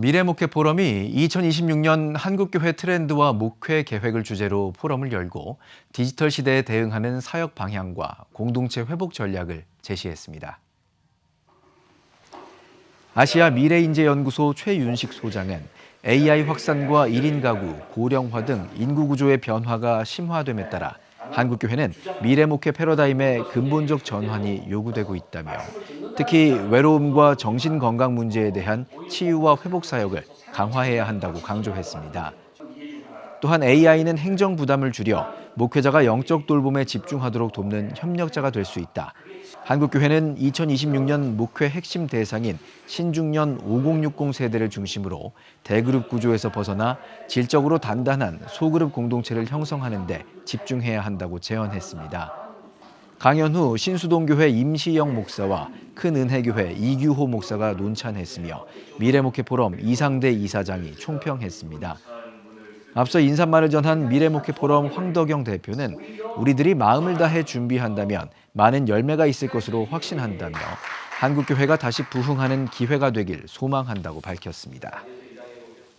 미래 목회 포럼이 2026년 한국교회 트렌드와 목회 계획을 주제로 포럼을 열고 디지털 시대에 대응하는 사역 방향과 공동체 회복 전략을 제시했습니다. 아시아 미래인재연구소 최윤식 소장은 AI 확산과 1인 가구, 고령화 등 인구 구조의 변화가 심화됨에 따라 한국교회는 미래목회 패러다임의 근본적 전환이 요구되고 있다며 특히 외로움과 정신건강 문제에 대한 치유와 회복 사역을 강화해야 한다고 강조했습니다. 또한 AI는 행정 부담을 줄여 목회자가 영적 돌봄에 집중하도록 돕는 협력자가 될 수 있다. 한국교회는 2026년 목회 핵심 대상인 신중년 5060 세대를 중심으로 대그룹 구조에서 벗어나 질적으로 단단한 소그룹 공동체를 형성하는 데 집중해야 한다고 제언했습니다. 강연 후 신수동교회 임시영 목사와 큰은혜교회 이규호 목사가 논찬했으며 미래목회 포럼 이상대 이사장이 총평했습니다. 앞서 인사말을 전한 미래목회 포럼 황덕영 대표는 우리들이 마음을 다해 준비한다면 많은 열매가 있을 것으로 확신한다며 한국교회가 다시 부흥하는 기회가 되길 소망한다고 밝혔습니다.